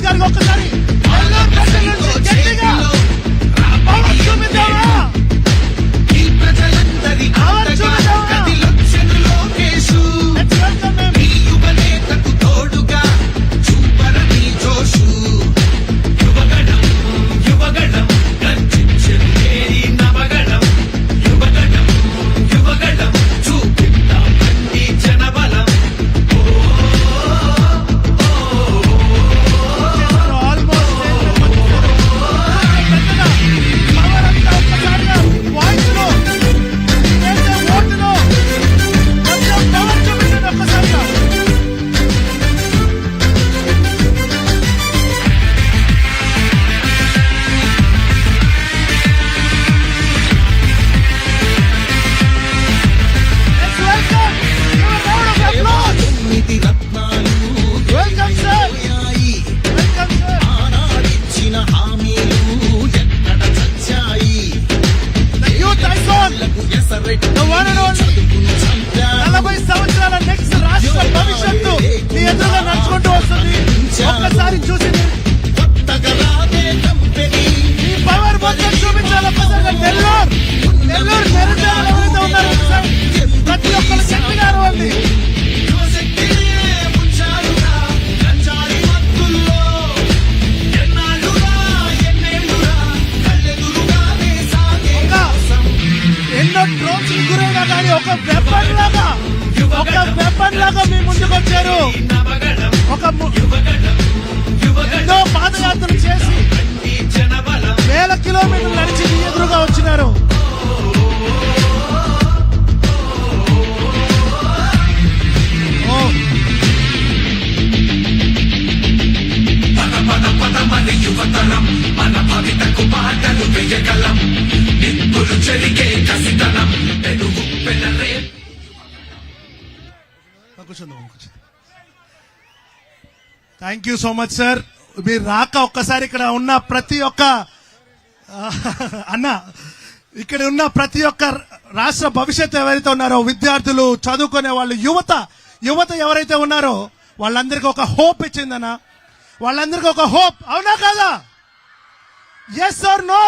లోకేష్ గారికి ఒక్కసారి. Thank you so much sir మీరు రాక ఒక్కసారి ఇక్కడ ఉన్న ప్రతి ఒక్క అన్న ఇక్కడ ఉన్న ప్రతి ఒక్క రాష్ట్ర భవిష్యత్తు ఎవరైతే ఉన్నారో విద్యార్థులు చదువుకునే వాళ్ళు యువత యువత ఎవరైతే ఉన్నారో వాళ్ళందరికీ ఒక హోప్ ఇచ్చిందన్న వాళ్ళందరికీ ఒక హోప్. అవునా కదా? ఎస్ ఆర్ నో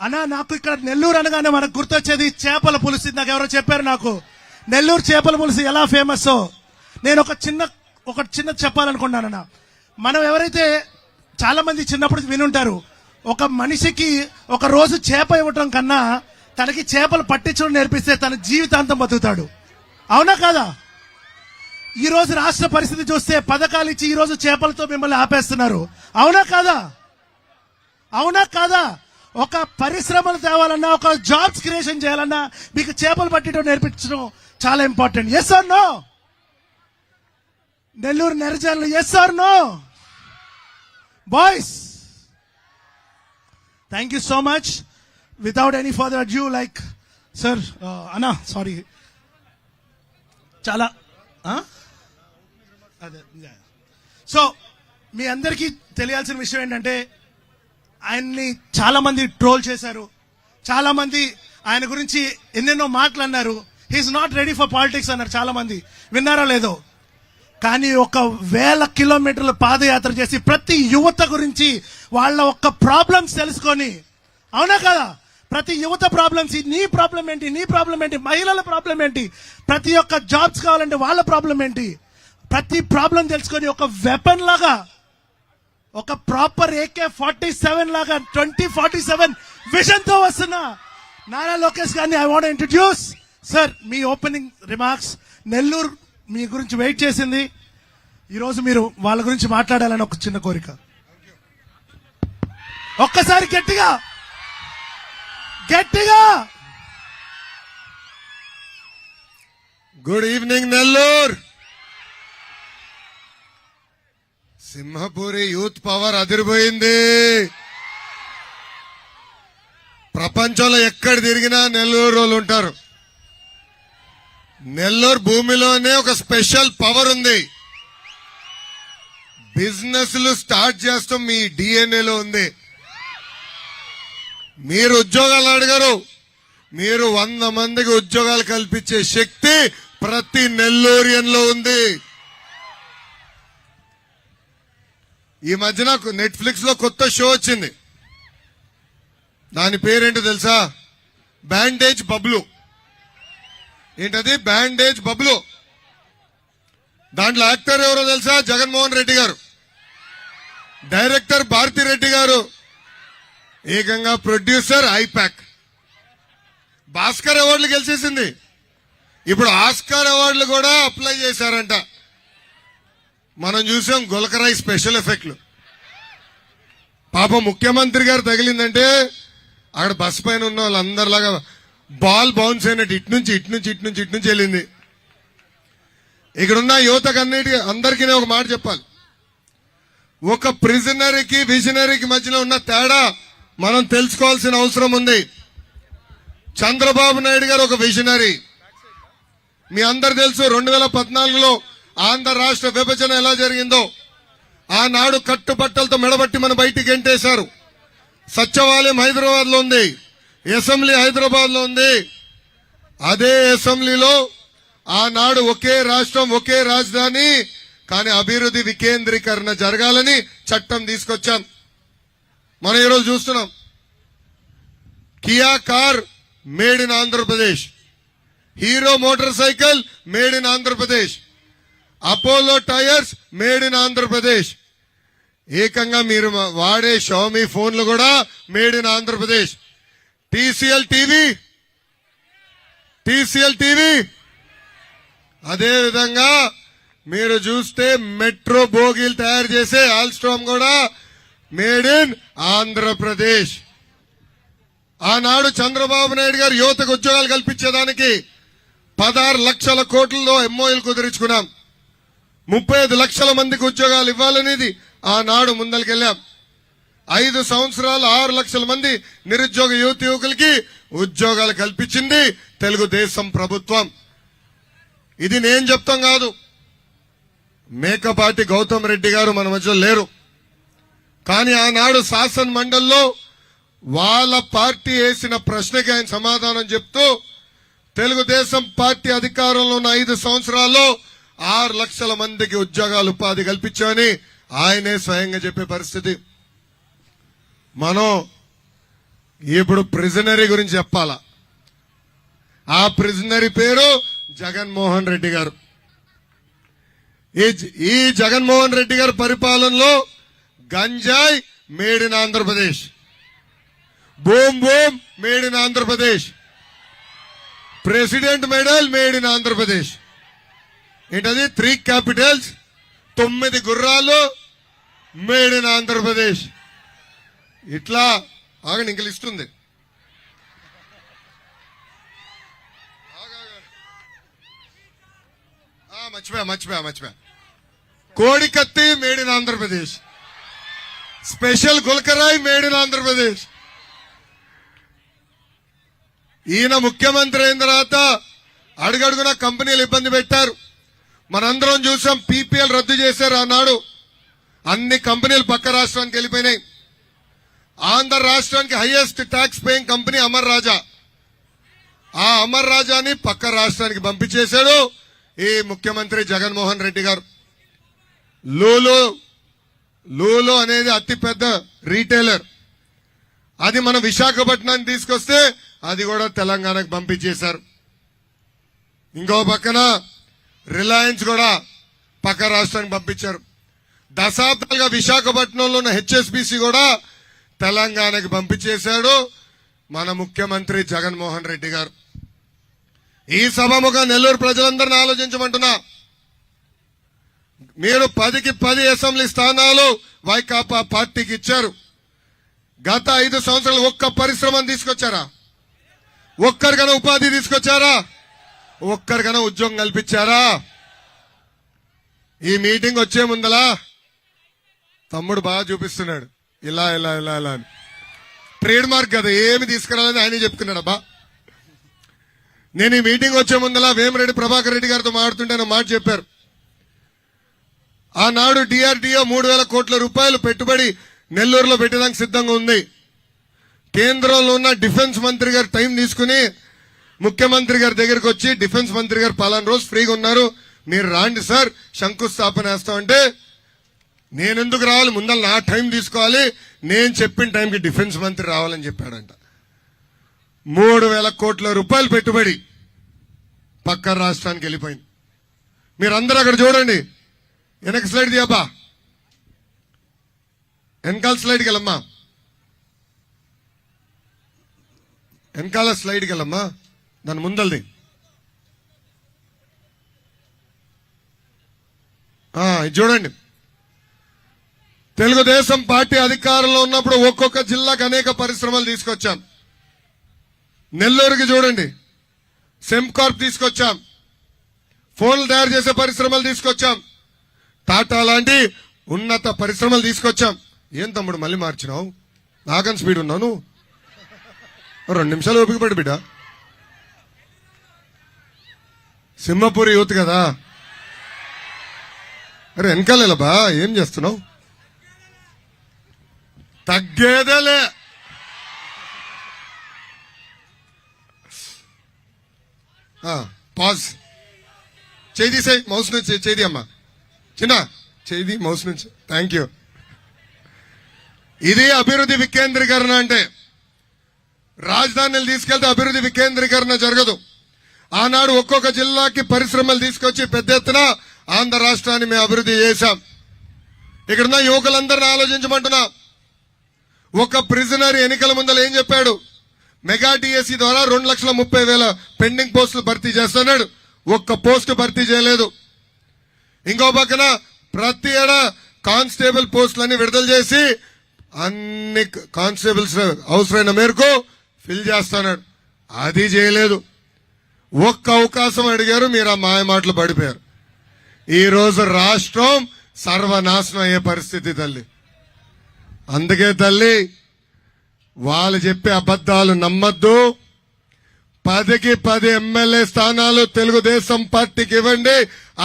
అన్నా నాకు ఇక్కడ నెల్లూరు అనగానే మనకు గుర్తొచ్చేది చేపల పులుసు. నాకు ఎవరో చెప్పారు నాకు. నెల్లూరు చేపల పులుసు ఎలా ఫేమస్ నేను ఒక చిన్న ఒక చిన్న చెప్పాలనుకున్నానన్న. మనం ఎవరైతే చాలా మంది చిన్నప్పుడు వినుంటారు ఒక మనిషికి ఒక రోజు చేప ఇవ్వటం కన్నా తనకి చేపలు పట్టించడం నేర్పిస్తే తన జీవితాంతం బతుకుతాడు. అవునా కాదా? ఈ రోజు రాష్ట్ర పరిస్థితి చూస్తే పథకాలు ఇచ్చి ఈరోజు చేపలతో మిమ్మల్ని ఆపేస్తున్నారు. అవునా కాదా? అవునా కాదా? ఒక పరిశ్రమలు తేవాలన్నా ఒక జాబ్స్ క్రియేషన్ చేయాలన్నా మీకు చేపలు పట్టడం నేర్పించడం చాలా important. S R no Nellore నెరజాలు S R no boys thank you so much without any further due like sir అనా సారీ చాలా అదే సో మీ అందరికీ తెలియాల్సిన విషయం ఏంటంటే ఆయన్ని చాలామంది ట్రోల్ చేశారు. చాలామంది ఆయన గురించి ఎన్నెన్నో మాటలు అన్నారు. He is not ready for politics అన్నారు చాలా మంది విన్నారో లేదో? కానీ ఒక వేల కిలోమీటర్ల పాదయాత్ర చేసి ప్రతి యువత గురించి వాళ్ళ ఒక్క ప్రాబ్లమ్స్ తెలుసుకొని అవునా కదా? ప్రతి యువత ప్రాబ్లమ్స్ నీ ప్రాబ్లం ఏంటి నీ ప్రాబ్లం ఏంటి మహిళల ప్రాబ్లం ఏంటి ప్రతి ఒక్క జాబ్స్ కావాలంటే వాళ్ళ ప్రాబ్లం ఏంటి? ప్రతి ప్రాబ్లం తెలుసుకొని ఒక వెపన్ లాగా ఒక ప్రాపర్ ఏకే ఫార్టీ సెవెన్ లాగా ట్వంటీ ఫార్టీ సెవెన్ విషన్తో వస్తున్నా నారా లోకేష్ గారిని ఐ వాంట్ ఇంట్రడ్యూస్ సార్ మీ ఓపెనింగ్ రిమార్క్స్ నెల్లూరు మీ గురించి వెయిట్ చేసింది. ఈరోజు మీరు వాళ్ళ గురించి మాట్లాడాలని ఒక చిన్న కోరిక. ఒక్కసారి గట్టిగా. గట్టిగా. Good evening Nellore Simhapuri youth power అదిరిపోయింది. ప్రపంచంలో ఎక్కడ తిరిగినా నెల్లూరు వాళ్ళు ఉంటారు. నెల్లూరు భూమిలోనే ఒక స్పెషల్ పవర్ ఉంది. బిజినెస్లు స్టార్ట్ చేస్తాం మీ డిఎన్ఏలో ఉంది. మీరు ఉద్యోగాలు అడగరు. మీరు వంద మందికి ఉద్యోగాలు కల్పించే శక్తి ప్రతి నెల్లూరియన్లో ఉంది. ఈ మధ్యన నెట్ఫ్లిక్స్లో కొత్త షో వచ్చింది. దాని పేరేంటో తెలుసా? బ్యాండేజ్ బబ్లు. ఏంటది? బ్యాండేజ్ బబ్లు. దాంట్లో యాక్టర్ ఎవరో తెలుసా? జగన్మోహన్ రెడ్డి గారు. డైరెక్టర్ భారతి రెడ్డి గారు. ఏకంగా ప్రొడ్యూసర్ ఐపాక్. భాస్కర్ అవార్డులు గెలిచేసింది. ఇప్పుడు ఆస్కార్ అవార్డులు కూడా అప్లై చేశారంట. మనం చూసాం గులకరాయి స్పెషల్ ఎఫెక్ట్లు. పాపం ముఖ్యమంత్రి గారు తగిలిందంటే అక్కడ బస్ పైన ఉన్న వాళ్ళందరిలాగా బాల్ బౌన్స్ అయినట్టు ఇటు నుంచి ఇటు నుంచి ఇటు నుంచి ఇటు నుంచి వెళ్ళింది. ఇక్కడున్న యువతకు అందరికీ ఒక మాట చెప్పాలి. ఒక ప్రిజనరీకి విజనరీకి మధ్యలో ఉన్న తేడా మనం తెలుసుకోవాల్సిన అవసరం ఉంది. చంద్రబాబు నాయుడు గారు ఒక విజనరీ. మీ అందరు తెలుసు రెండు వేల పద్నాలుగులో ఆంధ్ర రాష్ట్ర విభజన ఎలా జరిగిందో. ఆనాడు కట్టుబట్టలతో మెడబట్టి మన బయటికి ఎంటేశారు సచివాలయం హైదరాబాద్లో ఉంది. అసెంబ్లీ హైదరాబాద్లో ఉంది. అదే అసెంబ్లీలో ఆనాడు ఒకే రాష్ట్రం ఒకే రాజధాని కానీ అభివృద్ధి వికేంద్రీకరణ జరగాలని చట్టం తీసుకొచ్చాం. మనం ఈరోజు చూస్తున్నాం. Kia car made in Andhra Pradesh. Hero motorcycle made in Andhra Pradesh. Apollo tyres made in Andhra Pradesh. ఏకంగా మీరు మా- వాడే షోమీ ఫోన్లు కూడా made in Andhra Pradesh. TCL TV TCL TV. అదేవిధంగా మీరు చూస్తే మెట్రో బోగీలు తయారు చేసే ఆల్స్ట్రామ్ కూడా మేడ్ ఇన్ ఆంధ్రప్రదేశ్. ఆనాడు చంద్రబాబు నాయుడు గారు యువతకు ఉద్యోగాలు కల్పించేదానికి పదహారు లక్షల కోట్లలో ఎంఓఎల్ కుదిరించుకున్నాం. ముప్పై ఐదు లక్షల మందికి ఉద్యోగాలు ఇవ్వాలనేది ఆనాడు ముందరికెళ్ళాం ఐదు సంవత్సరాలు ఆరు లక్షల మంది నిరుద్యోగ యువతి యువకులకి ఉద్యోగాలు కల్పించింది తెలుగుదేశం ప్రభుత్వం. ఇది నేను చెప్తాం కాదు. మేకపాటి గౌతమ్ రెడ్డి గారు మన మధ్యలో లేరు. కానీ ఆనాడు శాసన మండలిలో వాళ్ళ పార్టీ వేసిన ప్రశ్నకి ఆయన సమాధానం చెప్తూ తెలుగుదేశం పార్టీ అధికారంలో ఉన్న ఐదు సంవత్సరాల్లో ఆరు లక్షల మందికి ఉద్యోగాలు ఉపాధి కల్పించామని ఆయనే స్వయంగా చెప్పే పరిస్థితి. మనం ఇప్పుడు ప్రిజనరీ గురించి చెప్పాలా? ఆ ప్రిజనరీ పేరు జగన్మోహన్ రెడ్డి గారు. ఈ ఈ జగన్మోహన్ రెడ్డి గారి పరిపాలనలో గంజాయి made in Andhra Pradesh. Boom boom made in Andhra Pradesh. President medal made in Andhra Pradesh. ఏంటది? త్రీ క్యాపిటల్స్ తొమ్మిది గుర్రాలు మేడ్ ఇన్ ఆంధ్రప్రదేశ్. ఇట్లా ఆగండి ఇంక లిస్ట్ ఉంది మర్చిపోయా మర్చిపోయా మర్చిపోయా. కోడి కత్తి మేడ్ ఇన్ ఆంధ్రప్రదేశ్. స్పెషల్ గుల్కరాయ్ మేడ్ ఇన్ ఆంధ్రప్రదేశ్. ఈయన ముఖ్యమంత్రి అయిన తర్వాత అడుగడుగున కంపెనీలు ఇబ్బంది పెట్టారు. మనందరం చూసాం పీపీఎల్ రద్దు చేశారు అన్నాడు అన్ని కంపెనీలు పక్క రాష్ట్రానికి వెళ్ళిపోయినాయి. ఆంధ్ర రాష్ట్రానికి highest tax paying company Amar Raja. ఆ అమర్ రాజాని పక్క రాష్ట్రానికి పంపించేశాడు ఈ ముఖ్యమంత్రి జగన్మోహన్ రెడ్డి గారు. లూలు లూలు అనేది అతిపెద్ద రీటైలర్ అది మన విశాఖపట్నానికి తీసుకొస్తే అది కూడా తెలంగాణకు పంపించేశారు. ఇంకో పక్కన రిలయన్స్ కూడా పక్క రాష్ట్రానికి పంపించారు. దశాబ్దాలుగా విశాఖపట్నంలో ఉన్న హెచ్ఎస్బిసి కూడా తెలంగాణకి పంపించేశాడు మన ముఖ్యమంత్రి జగన్మోహన్ రెడ్డి గారు. ఈ సభముగా నెల్లూరు ప్రజలందరిని ఆలోచించమంటున్నా. మీరు పదికి పది అసెంబ్లీ స్థానాలు వైకాపా పార్టీకి ఇచ్చారు. గత ఐదు సంవత్సరాలు ఒక్క పరిశ్రమను తీసుకొచ్చారా? ఒక్కరికైనా ఉపాధి తీసుకొచ్చారా? ఒక్కరికైనా ఉద్యోగం కల్పించారా? ఈ మీటింగ్ వచ్చే ముందలా తమ్ముడు బాగా చూపిస్తున్నాడు. ఇలా ఇలా ఇలా ఇలా అని. ట్రేడ్ మార్క్ కదా ఏమి తీసుకురాలని ఆయనే చెప్తున్నాడు అబ్బా. నేను ఈ మీటింగ్ వచ్చే ముందలా వేమిరెడ్డి ప్రభాకర్ రెడ్డి గారితో మాట్లాడుతుంటే మాట చెప్పారు. ఆనాడు డిఆర్డిఓ మూడు వేల కోట్ల రూపాయలు పెట్టుబడి నెల్లూరులో పెట్టడానికి సిద్ధంగా ఉంది. కేంద్రంలో ఉన్న డిఫెన్స్ మంత్రి గారు టైం తీసుకుని ముఖ్యమంత్రి గారి దగ్గరికి వచ్చి డిఫెన్స్ మంత్రి గారు పలానా రోజు ఫ్రీగా ఉన్నారు. మీరు రాండి సార్ శంకుస్థాపన వేస్తామంటే నేను ఎందుకు రావాలి? ముందర నా టైం తీసుకోవాలి. నేను చెప్పిన టైంకి డిఫెన్స్ మంత్రి రావాలని చెప్పాడంట. మూడు వేల కోట్ల రూపాయలు పెట్టుబడి పక్క రాష్ట్రానికి వెళ్ళిపోయింది. మీరందరూ అక్కడ చూడండి. వెనక స్లైడ్ తీయబ్బా. వెనకాల స్లైడ్కి వెళ్ళమ్మా. వెనకాల స్లైడ్కి వెళ్ళమ్మా. దాని ముందల్ది. చూడండి. తెలుగుదేశం పార్టీ అధికారంలో ఉన్నప్పుడు ఒక్కొక్క జిల్లాకు అనేక పరిశ్రమలు తీసుకొచ్చాం. నెల్లూరుకి చూడండి. సెంకార్ప్ తీసుకొచ్చాం. ఫోన్లు తయారు చేసే పరిశ్రమలు తీసుకొచ్చాం. టాటా లాంటి ఉన్నత పరిశ్రమలు తీసుకొచ్చాం. ఏం తమ్ముడు మళ్ళీ మార్చినావు? నాకని స్పీడ్ ఉన్నాను. రెండు నిమిషాలు ఓపిక పడి బిడ్డ. సింహపూరి యూత్ కదా. అరే వెనకాలేలబా ఏం చేస్తున్నావు? తగ్గేదేలే. ఆ, పాజ్. చేయి తీసేయి మౌస్ నుంచి చేయి అమ్మా. చిన్న చేయి మౌస్ నుంచి. థ్యాంక్ యూ ఇది అభివృద్ధి వికేంద్రీకరణ అంటే. రాజధానిలు తీసుకెళ్తే అభివృద్ధి వికేంద్రీకరణ జరగదు. ఆనాడు ఒక్కొక్క జిల్లాకి పరిశ్రమలు తీసుకొచ్చి పెద్ద ఎత్తున ఆంధ్ర రాష్ట్రాన్ని మేము అభివృద్ధి చేశాం. ఇక్కడున్న యువకులందరినీ ఆలోచించమంటున్నా. ఒక ప్రిజనర్ ఎన్నికల ముందర ఏం చెప్పాడు? మెగా డిఎస్సి ద్వారా రెండు లక్షల ముప్పై వేల పెండింగ్ పోస్టులు భర్తీ చేస్తున్నాడు. ఒక్క పోస్టు భర్తీ చేయలేదు. ఇంకో పక్కన ప్రతి ఏడా కానిస్టేబుల్ పోస్టులన్నీ విడుదల చేసి అన్ని కానిస్టేబుల్స్ అవసరమైన మేరకు ఫిల్ చేస్తున్నాడు. అది చేయలేదు. ఒక్క అవకాశం అడిగారు మీరు ఆ మాయ మాటలు పడిపోయారు. ఈరోజు రాష్ట్రం సర్వనాశనం అయ్యే పరిస్థితి తల్లి. అందుకే తల్లి వాళ్ళు చెప్పే అబద్ధాలు నమ్మద్దు. పదికి పది ఎమ్మెల్యే స్థానాలు తెలుగుదేశం పార్టీకి ఇవ్వండి.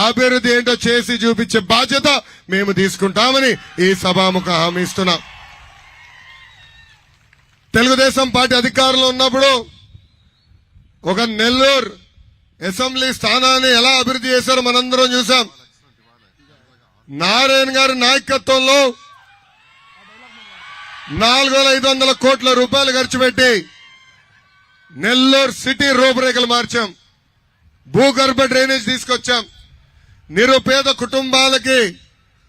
అభివృద్ధి ఏంటో చేసి చూపించే బాధ్యత మేము తీసుకుంటామని ఈ సభాముఖ హామీ ఇస్తున్నాం. తెలుగుదేశం పార్టీ అధికారంలో ఉన్నప్పుడు ఒక నెల్లూరు అసెంబ్లీ స్థానాన్ని ఎలా అభివృద్ధి చేశారో మనందరం చూసాం నారాయణ గారి నాయకత్వంలో నాలుగు వేల ఐదు వందల కోట్ల రూపాయలు ఖర్చు పెట్టి నెల్లూరు సిటీ రూపురేఖలు మార్చాం. భూగర్భ డ్రైనేజ్ తీసుకొచ్చాం. నిరుపేద కుటుంబాలకి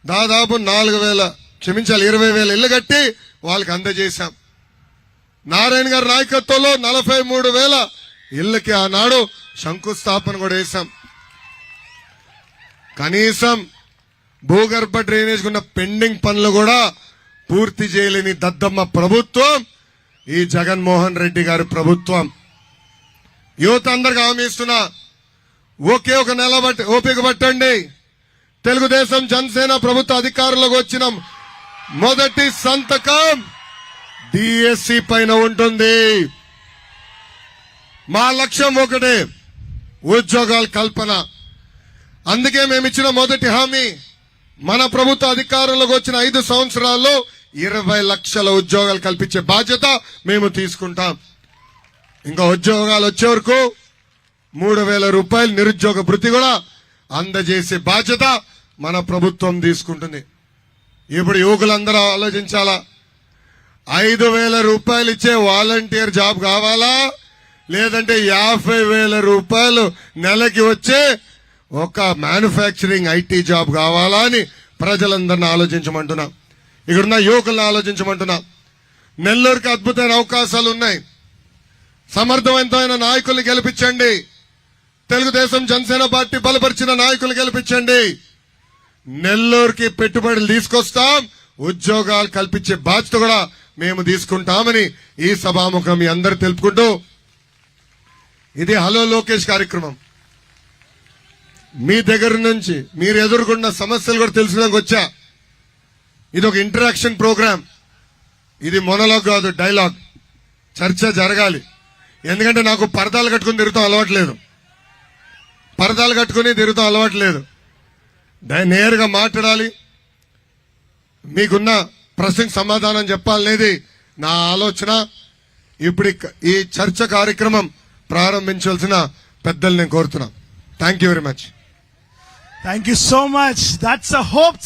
దాదాపు నాలుగు వేల క్షమించాలి ఇరవై వేల ఇల్లు కట్టి వాళ్ళకి అందజేశాం. నారాయణ గారి నాయకత్వంలో నలభై మూడు వేల ఇళ్ళకి ఆనాడు శంకుస్థాపన కూడా వేశాం కనీసం భూగర్భ డ్రైనేజ్ ఉన్న పెండింగ్ పనులు కూడా పూర్తి చేయలేని దద్దమ్మ ప్రభుత్వం ఈ జగన్మోహన్ రెడ్డి గారి ప్రభుత్వం. యువత అందరికి హామీ ఇస్తున్నా. ఒకే ఒక నెల బట్టి ఓపిక పట్టండి. తెలుగుదేశం జనసేన ప్రభుత్వ అధికారంలోకి వచ్చిన. మొదటి సంతకం డిఎస్సి పైన ఉంటుంది. మా లక్ష్యం ఒకటే ఉద్యోగాల కల్పన. అందుకే మేము ఇచ్చిన మొదటి హామీ. మన ప్రభుత్వ అధికారంలోకి వచ్చిన ఐదు సంవత్సరాల్లో ఇరవై లక్షల ఉద్యోగాలు కల్పించే బాధ్యత మేము తీసుకుంటాం. ఇంకా ఉద్యోగాలు వచ్చే వరకు మూడు వేల రూపాయలు నిరుద్యోగ భృతి కూడా అందజేసే బాధ్యత మన ప్రభుత్వం తీసుకుంటుంది. ఇప్పుడు యువకులందరూ ఆలోచించాలా? ఐదు వేల రూపాయలు ఇచ్చే వాలంటీర్ జాబ్ కావాలా? లేదంటే యాభై వేల రూపాయలు నెలకి వచ్చే ఒక మ్యానుఫ్యాక్చరింగ్ ఐటీ జాబ్ కావాలా అని ప్రజలందరిని ఆలోచించమంటున్నా. ఇక్కడున్న యువకులను ఆలోచించమంటున్నా. నెల్లూరుకి అద్భుతమైన అవకాశాలు ఉన్నాయి. సమర్థవంతమైన నాయకుల్ని గెలిపించండి. తెలుగుదేశం జనసేన పార్టీ బలపరిచిన నాయకులు గెలిపించండి. నెల్లూరుకి పెట్టుబడులు తీసుకొస్తాం. ఉద్యోగాలు కల్పించే బాధ్యత కూడా మేము తీసుకుంటామని ఈ సభాముఖం మీ అందరు తెలుపుకుంటూ ఇది హలో లోకేష్ కార్యక్రమం. మీ దగ్గర నుంచి మీరు ఎదుర్కొన్న సమస్యలు కూడా తెలుసుకోవడానికి వచ్చా? ఇది ఒక ఇంటరాక్షన్ ప్రోగ్రామ్ ఇది మొనలాగ్ కాదు డైలాగ్ చర్చ జరగాలి. ఎందుకంటే నాకు పరదాలు కట్టుకుని తిరుగుతాం అలవాట్లేదు. పరదాలు కట్టుకుని తిరుగుతాం అలవాట్లేదు. నేరుగా మాట్లాడాలి. మీకున్న ప్రశ్నకు సమాధానం చెప్పాలనేది నా ఆలోచన. ఇప్పుడు ఈ చర్చ కార్యక్రమం ప్రారంభించవలసిన పెద్దలు నేను కోరుతున్నాను thank you very much thank you so much that's a hope